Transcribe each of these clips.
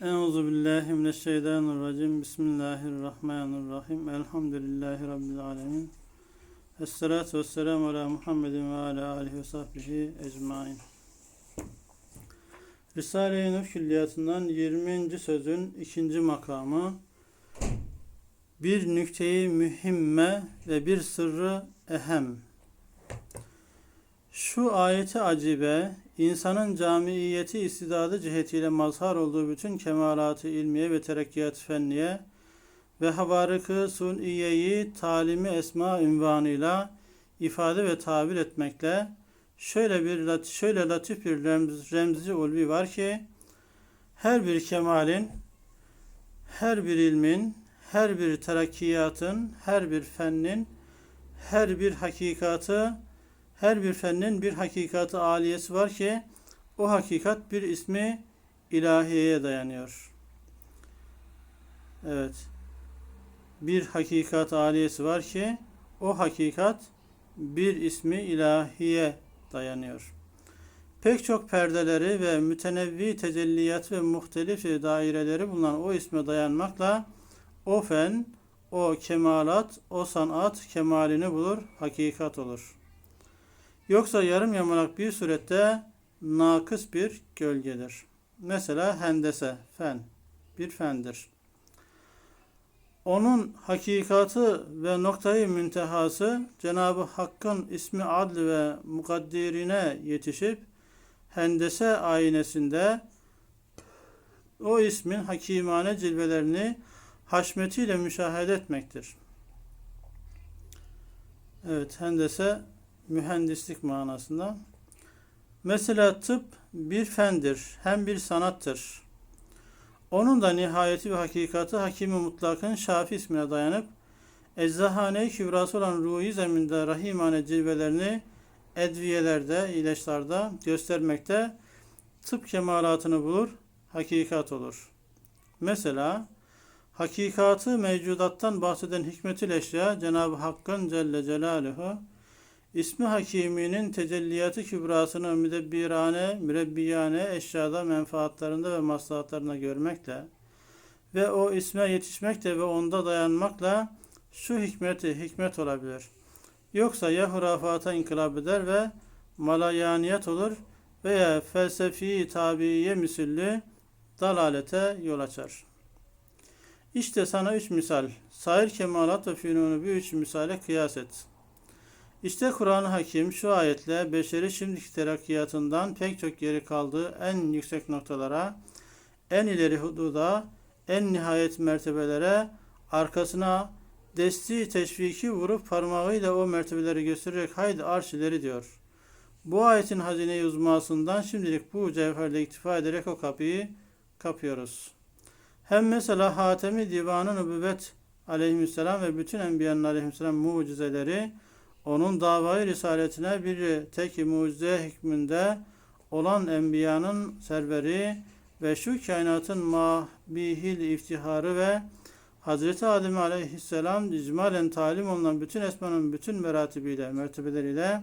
Euzu billahi mineşşeytanirracim. Bismillahirrahmanirrahim. Elhamdülillahi rabbil alamin. Esselatu vesselamu ala Muhammedin ve ala alihi ve sahbihi ecmaîn. Risale-i Nur Külliyatından 20. sözün ikinci makamı bir nükteyi mühimme ve bir sırrı ehem. Şu ayeti acibe, insanın camiiyeti istidadı cihetiyle mazhar olduğu bütün kemalatı ilmiye ve terekkiyat fenniye ve havarıkı suniyeyi talimi esma ünvanıyla ifade ve tabir etmekle şöyle bir şöyle latif bir remz, remzi ulvi var ki her bir kemalin, her bir ilmin, her bir terakkiyatın, her bir fennin, her bir hakikatı her bir fennin bir hakikatı aliyesi var ki o hakikat bir ismi ilahiyeye dayanıyor. Evet. Bir hakikat aliyesi var ki o hakikat bir ismi ilahiye dayanıyor. Pek çok perdeleri ve mütenevvi tecelliyat ve muhtelif daireleri bulunan o isme dayanmakla o fen, o kemalat, o sanat kemalini bulur, hakikat olur.'' Yoksa yarım yamalak bir surette nakıs bir gölgedir. Mesela hendese, fen, bir fendir. Onun hakikatı ve noktayı müntehası Cenab-ı Hakk'ın ismi adl ve mukaddirine yetişip hendese aynesinde o ismin hakimane cilvelerini haşmetiyle müşahede etmektir. Evet, hendese mühendislik manasında. Mesela tıp bir fendir, hem bir sanattır. Onun da nihayeti ve hakikati Hakimi Mutlak'ın Şafi ismine dayanıp Eczahane-i Kübrası olan ruhi zeminde rahimane cilvelerini edviyelerde, ilaçlarda göstermekte tıp kemalatını bulur, hakikat olur. Mesela hakikatı mevcudattan bahseden hikmet-i eşya Cenab-ı Hakk'ın Celle Celaluhu İsmi Hakimi'nin tecelliyatı kübrasını müdebbirane, mürebbiyane eşyada menfaatlarında ve maslahatlarına görmekle ve o isme yetişmekle ve onda dayanmakla şu hikmeti hikmet olabilir. Yoksa ya hurafata inkılap eder ve malayaniyet olur veya felsefi tabiiye misillü dalalete yol açar. İşte sana üç misal. Sair kemalat ve fünunu bir üç misale kıyas et.'' İşte Kur'an-ı Hakim şu ayetle beşeri şimdiki terakkiyatından pek çok geri kaldığı en yüksek noktalara, en ileri hududa, en nihayet mertebelere, arkasına desti teşviki vurup parmağıyla o mertebeleri göstererek haydi arş ileri diyor. Bu ayetin hazine uzmasından şimdilik bu cevherle iktifa ederek o kapıyı kapıyoruz. Hem mesela Hatemi Divanı Nübüvvet aleyhisselam ve bütün enbiyanın aleyhisselam mucizeleri onun davayı risaletine bir tek mucize hükmünde olan enbiyanın serveri ve şu kainatın mahbihil iftiharı ve Hazreti Adem aleyhisselam icmalen talim olunan bütün esmanın bütün meratibiyle, mertebeleriyle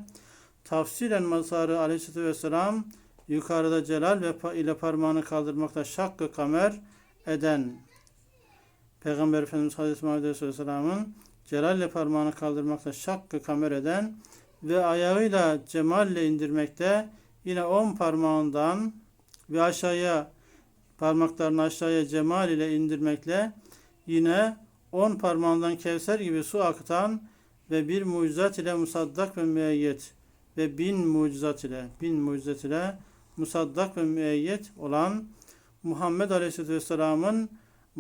tafsilen mazharı aleyhisselatü vesselam yukarıda celal ve ile parmağını kaldırmakta şakkı kamer eden Peygamber Efendimiz Hazreti Muhammed Aleyhisselam'ın celalle parmağını kaldırmakta şakkı kamer eden ve ayağıyla cemalle indirmekte yine on parmağından ve aşağıya parmaklarını aşağıya cemal ile indirmekle yine on parmağından kevser gibi su akıtan ve bir mucizat ile musaddak ve müeyyet ve bin mucizat ile bin mucizat ile musaddak ve müeyyet olan Muhammed Aleyhisselatü Vesselam'ın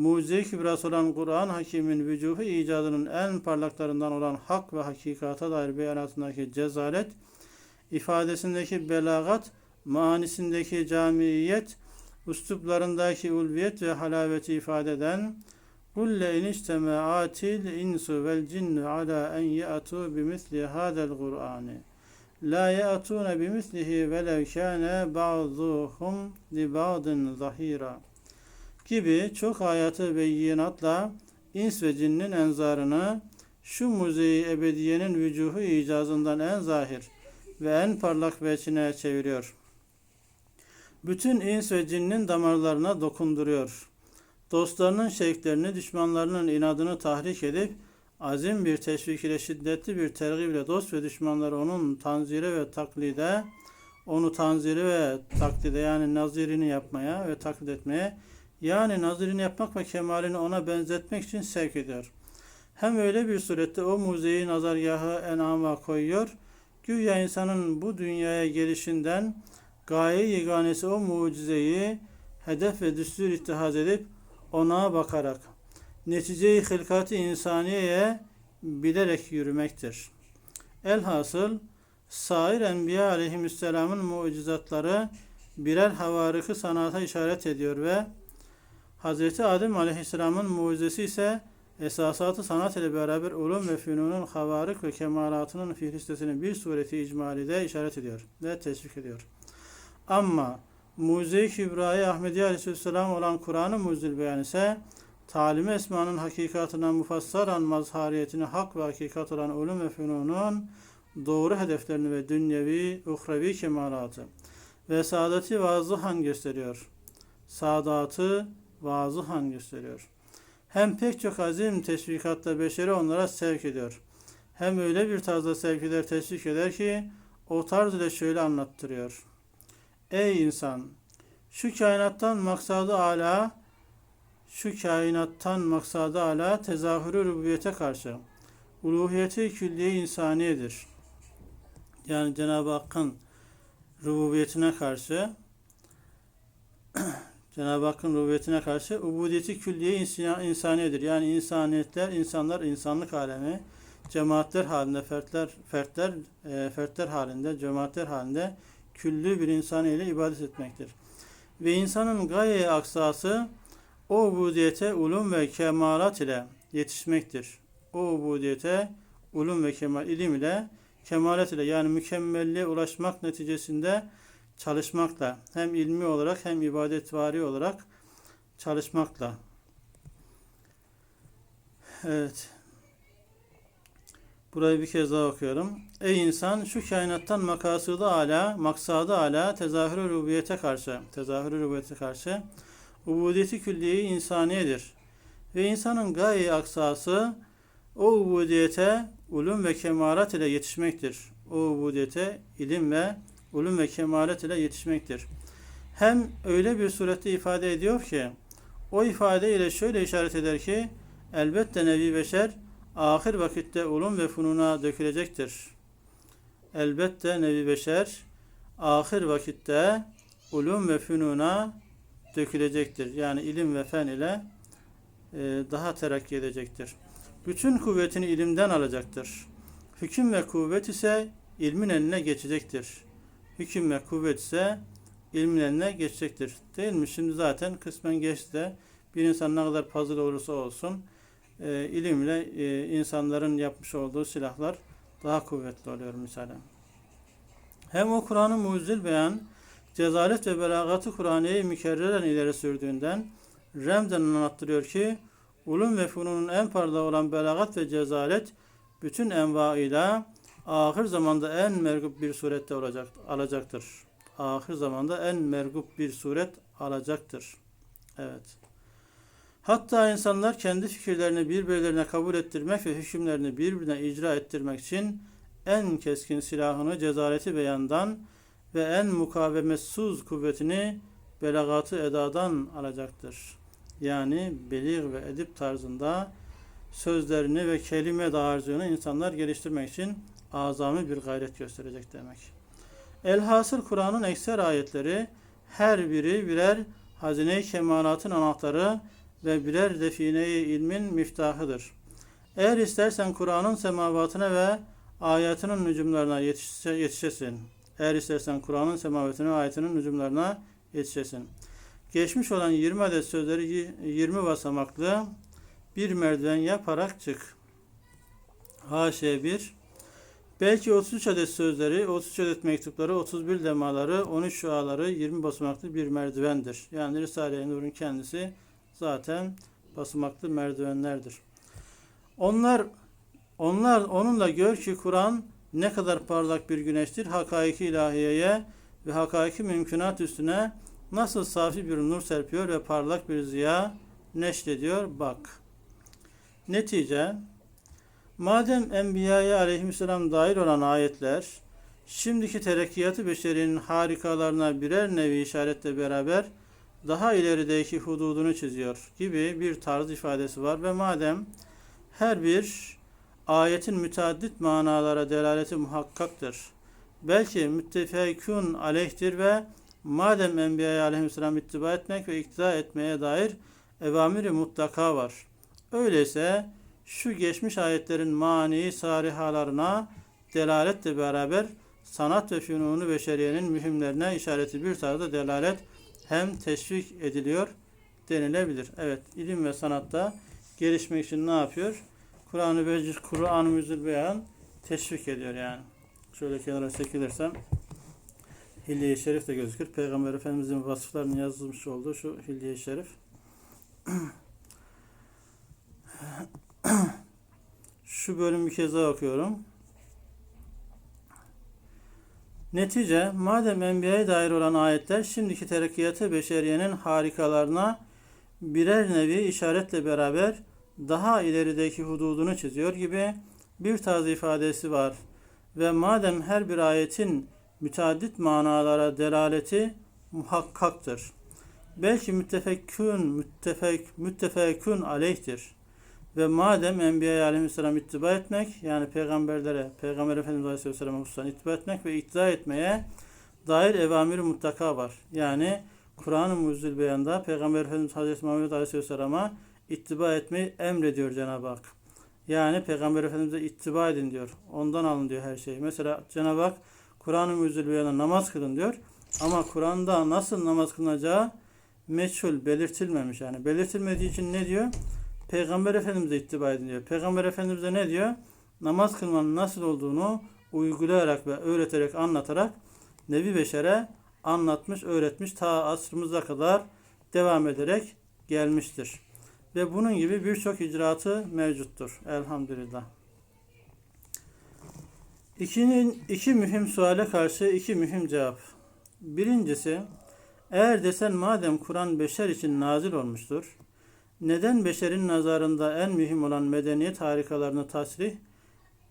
mucize-i kübrası olan Kur'an Hakim'in vücuhu icadının en parlaklarından olan hak ve hakikata dair beyanatındaki cezalet, ifadesindeki belagat, manisindeki camiyet, üsluplarındaki ulviyet ve halaveti ifade eden Kulle in içtemaatil insu vel cinnu ala en ya'tu bimisli hadel Kur'ani. La ya'tuna bimislihi velev kâne ba'duhum li ba'din zahira.'' Gibi çok ayatı ve yinatla ins ve cinnin enzarını şu muzeyi ebediyenin vücuhu icazından en zahir ve en parlak veçine çeviriyor. Bütün ins ve cinnin damarlarına dokunduruyor. Dostlarının şevklerini, düşmanlarının inadını tahrik edip azim bir teşvik ile şiddetli bir tergib dost ve düşmanları onun tanzire ve taklide onu tanziri ve taklide yani nazirini yapmaya ve taklit etmeye yani nazirini yapmak ve kemalini ona benzetmek için sevk ediyor. Hem öyle bir surette o muzeyi nazargahı enama koyuyor. Güya insanın bu dünyaya gelişinden gaye yeganesi o mucizeyi hedef ve düstur ittihaz edip ona bakarak neticeyi hılkat-ı insaniyeye bilerek yürümektir. Elhasıl sair enbiya aleyhisselamın mucizatları birer havarıkı sanata işaret ediyor ve Hz. Adem aleyhisselamın mucizesi ise esasatı sanat ile beraber ulum ve fünunun havarık ve kemalatının fihristesinin bir sureti icmalide işaret ediyor ve teşvik ediyor. Ama Mucize-i Kübra'yı Ahmediye Aleyhisselam olan Kur'an-ı Mucizül Beyan ise talimi esmanın hakikatına mufassaran mazhariyetini hak ve hakikat olan ulum ve fünunun doğru hedeflerini ve dünyevi, uhrevi kemalatı ve saadeti vazıhan gösteriyor. Saadatı vazıhan gösteriyor. Hem pek çok azim teşvikatta beşeri onlara sevk ediyor. Hem öyle bir tarzda sevk eder, teşvik eder ki o tarz ile şöyle anlattırıyor. Ey insan! Şu kainattan maksadı ala, şu kainattan maksadı ala tezahürü rububiyete karşı uluhiyeti külliye insaniyedir. Yani Cenab-ı Hakk'ın rububiyetine karşı Cenab-ı Hakk'ın rububiyetine karşı ubudiyeti külliye insaniyedir. Yani insaniyetler, insanlar, insanlık alemi, cemaatler halinde, fertler, fertler, e, fertler halinde, cemaatler halinde küllü bir insan ile ibadet etmektir. Ve insanın gaye aksası o ubudiyete ulum ve kemalat ile yetişmektir. O ubudiyete ulum ve kemal ilim ile kemalet ile yani mükemmelliğe ulaşmak neticesinde çalışmakla hem ilmi olarak hem ibadetvari olarak çalışmakla. Evet. Burayı bir kez daha okuyorum. Ey insan şu kainattan makasıdı ala, maksadı ala tezahürü rububiyete karşı, tezahürü rububiyete karşı ubudiyeti külliyeyi insaniyedir. Ve insanın gaye aksası o ubudiyete ulum ve kemalat ile yetişmektir. O ubudiyete ilim ve ulum ve kemalat ile yetişmektir. Hem öyle bir surette ifade ediyor ki o ifade ile şöyle işaret eder ki elbette nevi beşer ahir vakitte ulum ve fununa dökülecektir. Elbette nevi beşer ahir vakitte ulum ve fununa dökülecektir. Yani ilim ve fen ile e, daha terakki edecektir. Bütün kuvvetini ilimden alacaktır. Hüküm ve kuvvet ise ilmin eline geçecektir. Hüküm ve kuvvet ise ilmin eline geçecektir. Değil mi? Şimdi zaten kısmen geçti de bir insan ne kadar puzzle olursa olsun e, ilimle e, insanların yapmış olduğu silahlar daha kuvvetli oluyor misalen. Hem o Kur'an'ın mucizil beyan, cezalet ve belagatı Kur'an'ı mükerreren ileri sürdüğünden remden anlattırıyor ki ulum ve fununun en parlağı olan belagat ve cezalet bütün envaıyla ahir zamanda en mergup bir surette olacak, alacaktır. Ahir zamanda en mergup bir suret alacaktır. Evet. Hatta insanlar kendi fikirlerini birbirlerine kabul ettirmek ve hükümlerini birbirine icra ettirmek için en keskin silahını cezaleti beyandan ve en mukavemetsuz kuvvetini belagatı edadan alacaktır. Yani belir ve edip tarzında sözlerini ve kelime dağarcığını insanlar geliştirmek için azami bir gayret gösterecek demek. Elhasıl Kur'an'ın ekser ayetleri her biri birer hazine-i kemalatın anahtarı ve birer define-i ilmin miftahıdır. Eğer istersen Kur'an'ın semavatına ve ayetinin nücumlarına yetişe, yetişesin. Eğer istersen Kur'an'ın semavatına ve ayetinin nücumlarına yetişesin. Geçmiş olan 20 adet sözleri 20 basamaklı bir merdiven yaparak çık. H1 Belki 33 adet sözleri, 33 adet mektupları, 31 lemaları, 13 şuaları 20 basamaklı bir merdivendir. Yani Risale-i Nur'un kendisi zaten basamaklı merdivenlerdir. Onlar onlar onunla gör ki Kur'an ne kadar parlak bir güneştir. Hakaiki ilahiyeye ve hakaiki mümkünat üstüne nasıl safi bir nur serpiyor ve parlak bir ziya neşrediyor bak. Netice Madem Enbiya'ya aleyhisselam dair olan ayetler şimdiki terekkiyatı beşerinin harikalarına birer nevi işaretle beraber daha ilerideki hududunu çiziyor gibi bir tarz ifadesi var ve madem her bir ayetin müteaddit manalara delaleti muhakkaktır. Belki müttefekun aleyhtir ve madem Enbiya'ya aleyhisselam ittiba etmek ve iktida etmeye dair evamiri mutlaka var. Öyleyse şu geçmiş ayetlerin mani sarihalarına delaletle beraber sanat ve fünunu beşeriyenin mühimlerine işareti bir tarzda delalet hem teşvik ediliyor denilebilir. Evet, ilim ve sanatta gelişmek için ne yapıyor? Kur'an-ı Becir, Kur'an-ı Beyan teşvik ediyor yani. Şöyle kenara çekilirsem Hilye-i Şerif de gözükür. Peygamber Efendimizin vasıflarını yazılmış olduğu şu Hilye-i Şerif. Şu bölümü bir kez daha okuyorum. Netice, madem Enbiya'ya dair olan ayetler şimdiki terekkiyatı beşeriyenin harikalarına birer nevi işaretle beraber daha ilerideki hududunu çiziyor gibi bir tarz ifadesi var. Ve madem her bir ayetin müteaddit manalara delaleti muhakkaktır. Belki müttefekkün, müttefek, müttefekün aleyhtir. Ve madem Enbiya aleyhisselam ittiba etmek, yani peygamberlere, Peygamber Efendimiz aleyhisselam'a hususan ittiba etmek ve iktida etmeye dair evamir mutlaka var. Yani Kur'an-ı Muzzil Beyan'da Peygamber Efendimiz Hazreti Muhammed aleyhisselama ittiba etmeyi emrediyor Cenab-ı Hak. Yani Peygamber Efendimiz'e ittiba edin diyor. Ondan alın diyor her şeyi. Mesela Cenab-ı Hak Kur'an-ı Muzzil Beyan'da namaz kılın diyor. Ama Kur'an'da nasıl namaz kılınacağı meçhul, belirtilmemiş. Yani belirtilmediği için ne diyor? Peygamber Efendimiz'e ittiba edin diyor. Peygamber Efendimiz'e ne diyor? Namaz kılmanın nasıl olduğunu uygulayarak ve öğreterek, anlatarak Nebi Beşer'e anlatmış, öğretmiş. Ta asrımıza kadar devam ederek gelmiştir. Ve bunun gibi birçok icraatı mevcuttur. Elhamdülillah. İkinin, iki mühim suale karşı iki mühim cevap. Birincisi, eğer desen madem Kur'an beşer için nazil olmuştur, neden beşerin nazarında en mühim olan medeniyet harikalarını tasrih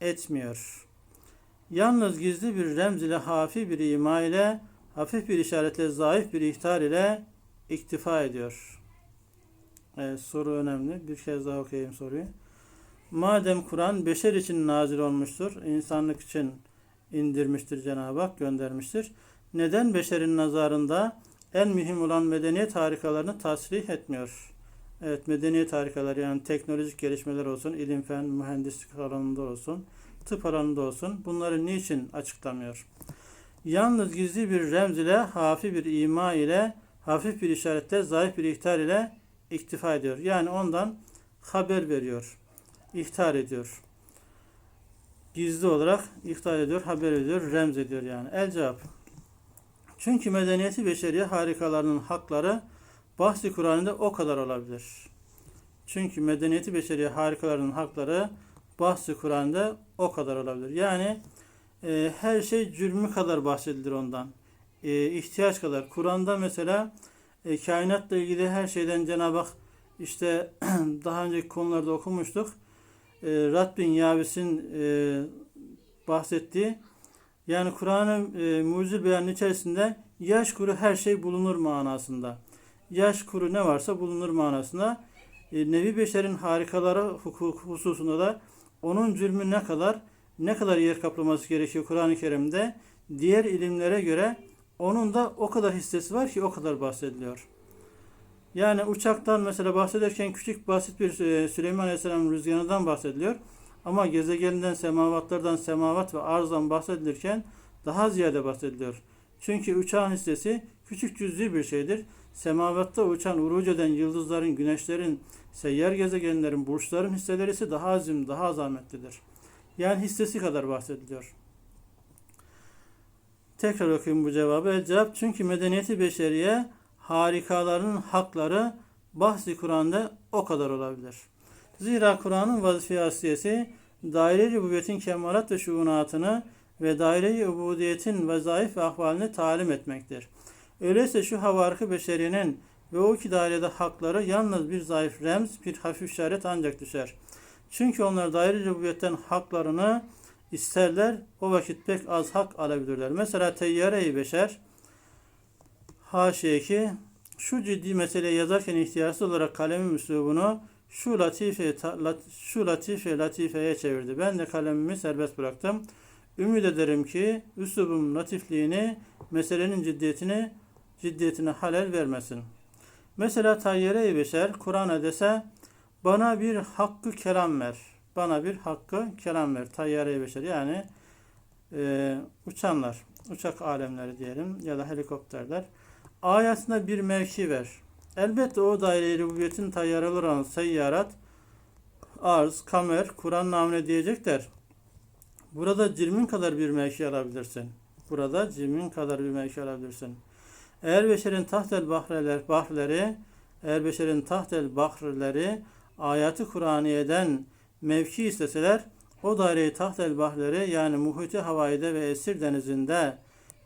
etmiyor? Yalnız gizli bir remz ile hafi bir ima ile, hafif bir işaretle zayıf bir ihtar ile iktifa ediyor. Evet, soru önemli. Bir kez daha okuyayım soruyu. Madem Kur'an beşer için nazil olmuştur, insanlık için indirmiştir Cenab-ı Hak, göndermiştir. Neden beşerin nazarında en mühim olan medeniyet harikalarını tasrih etmiyor? Evet, medeniyet harikaları yani teknolojik gelişmeler olsun, ilim, fen, mühendislik alanında olsun, tıp alanında olsun. Bunları niçin açıklamıyor? Yalnız gizli bir remz ile, hafif bir ima ile, hafif bir işarette, zayıf bir ihtar ile iktifa ediyor. Yani ondan haber veriyor, ihtar ediyor. Gizli olarak ihtar ediyor, haber ediyor, remz ediyor yani. El cevap. Çünkü medeniyeti beşeriye harikalarının hakları bahsi Kur'an'da o kadar olabilir. Çünkü medeniyeti beşeriye harikalarının hakları bahsi Kur'an'da o kadar olabilir. Yani e, her şey cürmü kadar bahsedilir ondan. E, ihtiyaç kadar. Kur'an'da mesela e, kainatla ilgili her şeyden Cenab-ı Hak işte daha önceki konularda okumuştuk. E, Rabbin Yavis'in e, bahsettiği yani Kur'an'ın e, mucize beyanın içerisinde yaş kuru her şey bulunur manasında. Yaş kuru ne varsa bulunur manasında. E, Nebi Beşer'in harikaları hukuk hususunda da onun cürmü ne kadar ne kadar yer kaplaması gerekiyor Kur'an-ı Kerim'de diğer ilimlere göre onun da o kadar hissesi var ki o kadar bahsediliyor. Yani uçaktan mesela bahsederken küçük basit bir e, Süleyman Aleyhisselam rüzgarından bahsediliyor. Ama gezegeninden, semavatlardan, semavat ve arzdan bahsedilirken daha ziyade bahsediliyor. Çünkü uçağın hissesi küçük cüz'i bir şeydir. Semavatta uçan, uruc eden yıldızların, güneşlerin, seyyar gezegenlerin, burçların hisseleri ise daha azim, daha azametlidir. Yani hissesi kadar bahsediliyor. Tekrar okuyayım bu cevabı. Cevap çünkü medeniyeti beşeriye harikalarının hakları bahsi Kur'an'da o kadar olabilir. Zira Kur'an'ın vazife asliyesi daire-i rübubiyetin kemalat ve şuunatını ve daire-i ubudiyetin vezaif ve ahvalini talim etmektir. Öyleyse şu havarkı beşerinin ve o iki dairede hakları yalnız bir zayıf remz, bir hafif işaret ancak düşer. Çünkü onlar daire rububiyetten haklarını isterler, o vakit pek az hak alabilirler. Mesela teyyare-i beşer, haşiye ki şu ciddi meseleyi yazarken ihtiyarsız olarak kalemin üslubunu şu latife, ta- şu latife latifeye çevirdi. Ben de kalemimi serbest bıraktım. Ümit ederim ki üslubum latifliğini, meselenin ciddiyetini ciddiyetine halel vermesin. Mesela tayyare-i beşer Kur'an'a dese bana bir hakkı kelam ver. Bana bir hakkı kelam ver. Tayyare-i beşer yani e, uçanlar, uçak alemleri diyelim ya da helikopterler. Ayetine bir mevki ver. Elbette o daire-i rububiyetin tayyareler olan seyyarat, arz, kamer, Kur'an namine diyecekler. Burada cirmin kadar bir mevki alabilirsin. Burada cirmin kadar bir mevki alabilirsin. Eğer beşerin tahtel bahreler, bahreleri, eğer beşerin tahtel bahreleri ayatı Kur'aniye'den mevki isteseler, o daireyi tahtel bahreleri yani muhiti havaide ve esir denizinde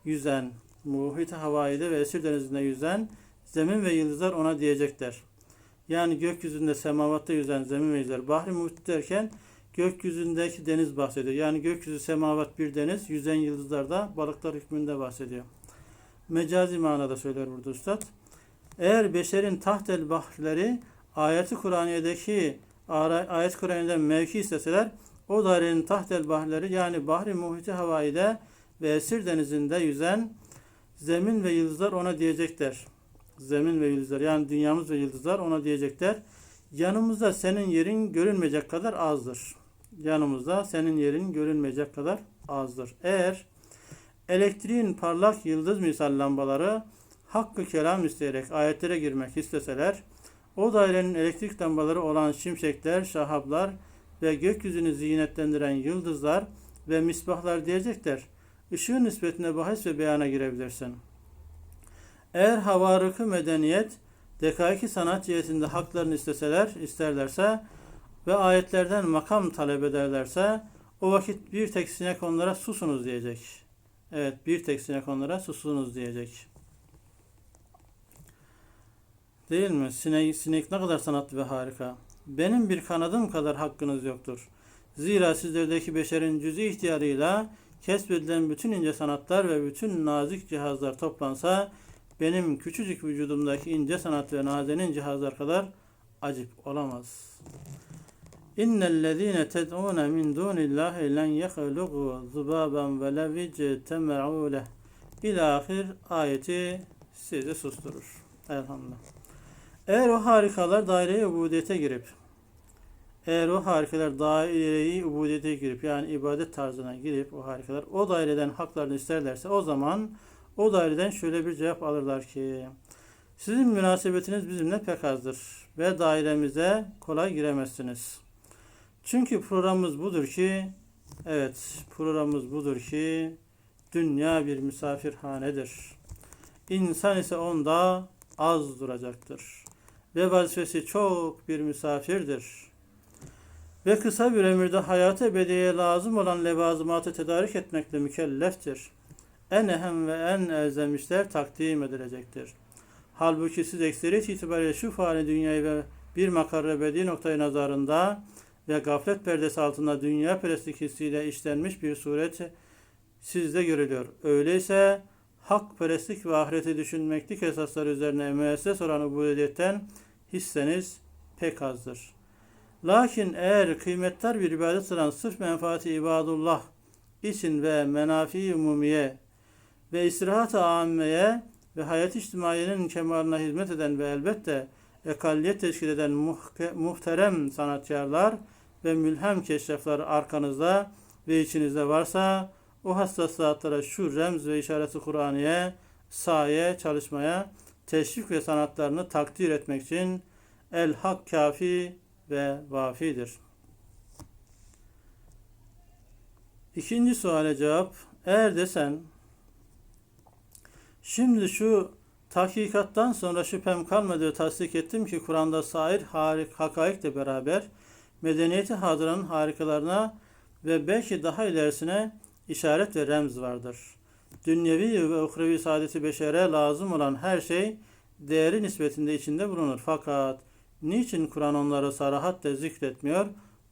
yüzen, muhiti havaide ve esir denizinde yüzen zemin ve yıldızlar ona diyecekler. Yani gökyüzünde semavatta yüzen zemin ve yıldızlar. Bahri muhit derken gökyüzündeki deniz bahsediyor. Yani gökyüzü semavat bir deniz, yüzen yıldızlar da balıklar hükmünde bahsediyor. Mecazi manada söyler burada üstad. Eğer beşerin tahtel bahrileri ayeti Kur'aniye'deki ayet Kur'an'dan mevki isteseler o dairenin tahtel bahrileri yani bahri muhiti havaide ve esir denizinde yüzen zemin ve yıldızlar ona diyecekler. Zemin ve yıldızlar yani dünyamız ve yıldızlar ona diyecekler. Yanımızda senin yerin görünmeyecek kadar azdır. Yanımızda senin yerin görünmeyecek kadar azdır. Eğer elektriğin parlak yıldız misal lambaları hakkı kelam isteyerek ayetlere girmek isteseler, o dairenin elektrik lambaları olan şimşekler, şahablar ve gökyüzünü zinetlendiren yıldızlar ve misbahlar diyecekler. Işığın nispetine bahis ve beyana girebilirsin. Eğer havarıkı medeniyet, dekaiki sanat cihetinde haklarını isteseler, isterlerse ve ayetlerden makam talep ederlerse, o vakit bir tek sinek onlara susunuz diyecek. Evet, bir tek sinek onlara susunuz diyecek. Değil mi? Sinek, sinek ne kadar sanatlı ve harika. Benim bir kanadım kadar hakkınız yoktur. Zira sizlerdeki beşerin cüz'i ihtiyarıyla kesbedilen bütün ince sanatlar ve bütün nazik cihazlar toplansa benim küçücük vücudumdaki ince sanat ve nazenin cihazlar kadar acip olamaz. İnnellezîne ted'ûne min dûnillâhi len yehluğu zubâben ve levic teme'û leh. İlâhir ayeti sizi susturur. Elhamdülillah. Eğer o harikalar daire-i ubudiyete girip eğer o harikalar daire-i ubudiyete girip yani ibadet tarzına girip o harikalar o daireden haklarını isterlerse o zaman o daireden şöyle bir cevap alırlar ki sizin münasebetiniz bizimle pek azdır ve dairemize kolay giremezsiniz. Çünkü programımız budur ki evet programımız budur ki dünya bir misafirhanedir. İnsan ise onda az duracaktır. Ve vazifesi çok bir misafirdir. Ve kısa bir ömürde hayatı ebediye lazım olan levazımatı tedarik etmekle mükelleftir. En ehem ve en elzem işler takdim edilecektir. Halbuki siz ekseriyet itibariyle şu fani dünyayı ve bir makar ebedi noktayı nazarında ve gaflet perdesi altında dünya perestlik hissiyle işlenmiş bir suret sizde görülüyor. Öyleyse hak perestlik ve ahireti düşünmeklik esasları üzerine müesses olan ubudiyetten hisseniz pek azdır. Lakin eğer kıymetler bir ibadet olan sırf menfaati ibadullah için ve menafi umumiye ve istirahat-ı ammeye ve hayat içtimaiyenin kemaline hizmet eden ve elbette ekalliyet teşkil eden muhterem sanatkarlar ve mülhem keşrefler arkanızda ve içinizde varsa o hassas saatlara şu remz ve işareti Kur'aniye saye çalışmaya teşvik ve sanatlarını takdir etmek için el hak kafi ve vafidir. İkinci suale cevap eğer desen şimdi şu tahkikattan sonra şüphem kalmadığı tasdik ettim ki Kur'an'da sair harik hakaikle beraber medeniyeti hadıranın harikalarına ve belki daha ilerisine işaret ve remz vardır. Dünyevi ve uhrevi saadeti beşere lazım olan her şey değeri nispetinde içinde bulunur. Fakat niçin Kur'an onları sarahatle zikretmiyor?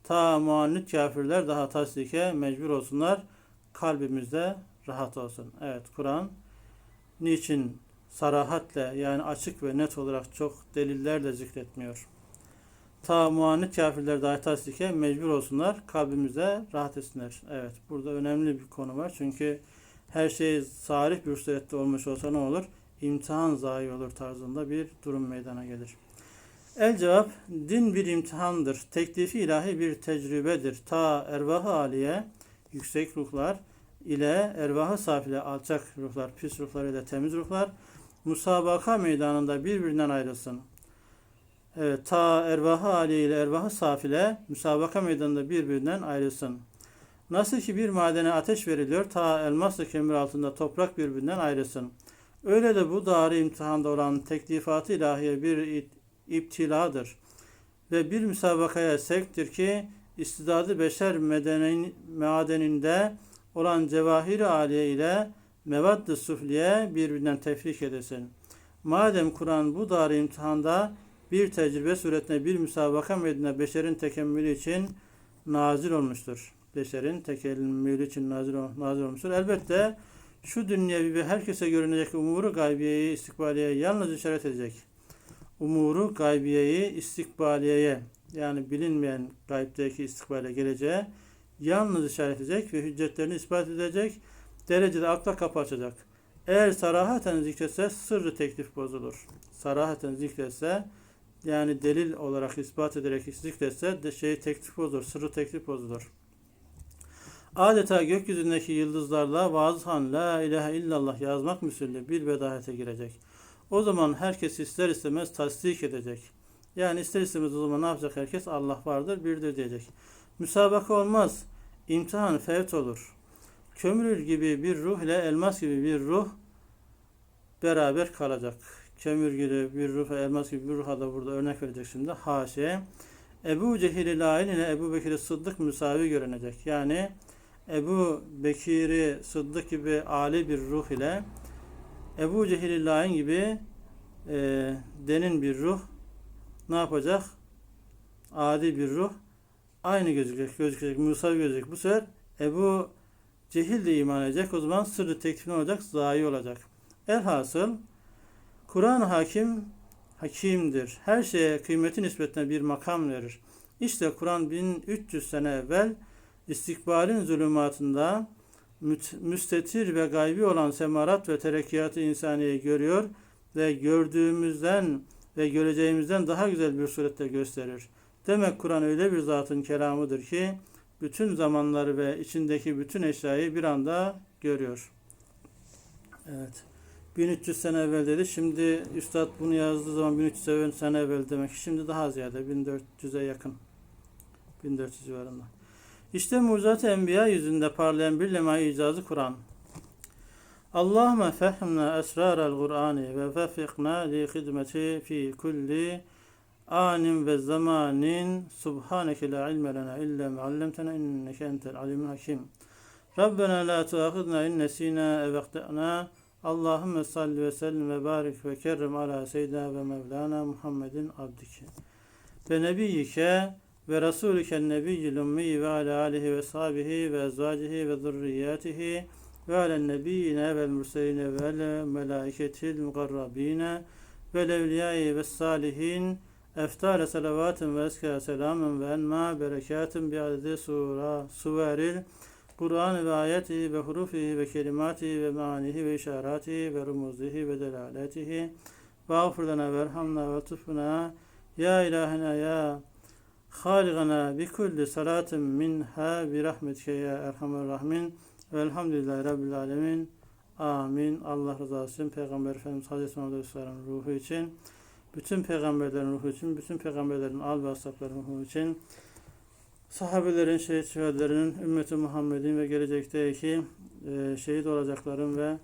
Ta muannit kafirler daha tasdike mecbur olsunlar. Kalbimizde rahat olsun. Evet Kur'an niçin sarahatle yani açık ve net olarak çok delillerle zikretmiyor? Ta muannit kafirler dahi tasdike mecbur olsunlar. Kalbimize rahat etsinler. Evet burada önemli bir konu var. Çünkü her şey sarih bir surette olmuş olsa ne olur? İmtihan zayi olur tarzında bir durum meydana gelir. El cevap, din bir imtihandır. Teklifi ilahi bir tecrübedir. Ta ervah-ı aliye, yüksek ruhlar ile ervah-ı safile, alçak ruhlar, pis ruhlar ile temiz ruhlar, musabaka meydanında birbirinden ayrılsın. Evet, ta ervah-ı aliye ile ervah-ı safile, musabaka meydanında birbirinden ayrılsın. Nasıl ki bir madene ateş veriliyor, ta elmasla kömür altında toprak birbirinden ayrılsın. Öyle de bu darı imtihanda olan teklifat-ı ilahiye bir iptiladır. Ve bir müsabakaya sevktir ki istidadı beşer medenin, madeninde olan cevahir-i aliye ile mevadd-ı sufliye birbirinden tefrik edesin. Madem Kur'an bu darı imtihanda bir tecrübe suretine bir müsabaka medine beşerin tekemmülü için nazil olmuştur. Beşerin tekemmülü için nazil, nazil olmuştur. Elbette şu dünyevi ve herkese görünecek umuru gaybiyeyi istikbaliye yalnız işaret edecek. Umuru gaybiyeyi istikbaliyeye yani bilinmeyen gaybdeki istikbale geleceğe yalnız işaret edecek ve hüccetlerini ispat edecek derecede akla kapı açacak. Eğer sarahaten zikretse sırrı teklif bozulur. Sarahaten zikretse yani delil olarak ispat ederek zikretse de şey teklif bozulur, sırrı teklif bozulur. Adeta gökyüzündeki yıldızlarla vazhan la ilahe illallah yazmak müsüllü bir bedahete girecek. O zaman herkes ister istemez tasdik edecek. Yani ister istemez o zaman ne yapacak herkes? Allah vardır, birdir diyecek. Müsabaka olmaz. İmtihan fevt olur. Kömür gibi bir ruh ile elmas gibi bir ruh beraber kalacak. Kömür gibi bir ruh ve elmas gibi bir ruha da burada örnek verecek şimdi. Haşe. Ebu Cehil-i Lain ile Ebu Bekir Sıddık müsavi görünecek. Yani Ebu Bekir'i Sıddık gibi âli bir ruh ile Ebu Cehil-i Lain gibi e, denin bir ruh ne yapacak? Adi bir ruh aynı gözükecek, gözükecek, Musa gözükecek. Bu sefer Ebu Cehil de iman edecek. O zaman sırrı teklif ne olacak? Zayi olacak. Elhasıl Kur'an hakim hakimdir. Her şeye kıymeti nispetine bir makam verir. İşte Kur'an 1300 sene evvel istikbalin zulümatında müstetir ve gaybi olan semarat ve terekkiyatı insaniyeyi görüyor ve gördüğümüzden ve göreceğimizden daha güzel bir surette gösterir. Demek Kur'an öyle bir zatın kelamıdır ki bütün zamanları ve içindeki bütün eşyayı bir anda görüyor. Evet. 1300 sene evvel dedi. Şimdi Üstad bunu yazdığı zaman 1300 sene evvel demek şimdi daha ziyade 1400'e yakın. 1400 civarında. İşte mucizat-ı enbiya yüzünde parlayan bir lema icazı Kur'an. Allahümme fehmna esraral Kur'ani ve vefikna li hidmeti fi kulli anin ve zamanin subhaneke la ilme lena illa meallemtena inneke entel alimul hakim. Rabbena la tuahidna in nesina ev. Allahümme salli ve sellim ve barik ve kerrem ala seyyidina ve mevlana Muhammedin abdike. Ve nebiyyike ve rasulike nebiyyil ummi ve ala alihi ve sahbihi ve ezvacihi ve zurriyatihi ve alen nebiyyine vel murseline vel melaiketil mukarrabine ve levliyai ve salihin eftale salavatın ve eska selamın ve enma berekatın bi adedi sura suveril Kur'an ve ayeti ve hurufihi ve kelimati ve maanihi ve işaratihi ve rumuzihi ve delaletihi. Gafir lana ve erhamna ve tufna ya ilahina ya haligana bi kulli salatin minha bi rahmetike ya erhamer rahmin. Velhamdülillahi rabbil alemin. Amin. Allah rızası için Peygamber Efendimiz Hazreti Muhammed ruhu için bütün peygamberlerin ruhu için bütün peygamberlerin al ve ashabların ruhu için sahabelerin, şehit şehitlerinin, ümmeti Muhammed'in ve gelecekteki e, şehit olacakların ve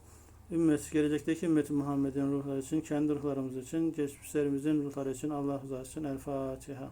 ümmet, gelecekteki ümmeti Muhammed'in ruhları için, kendi ruhlarımız için, geçmişlerimizin ruhları için, Allah rızası için El Fatiha.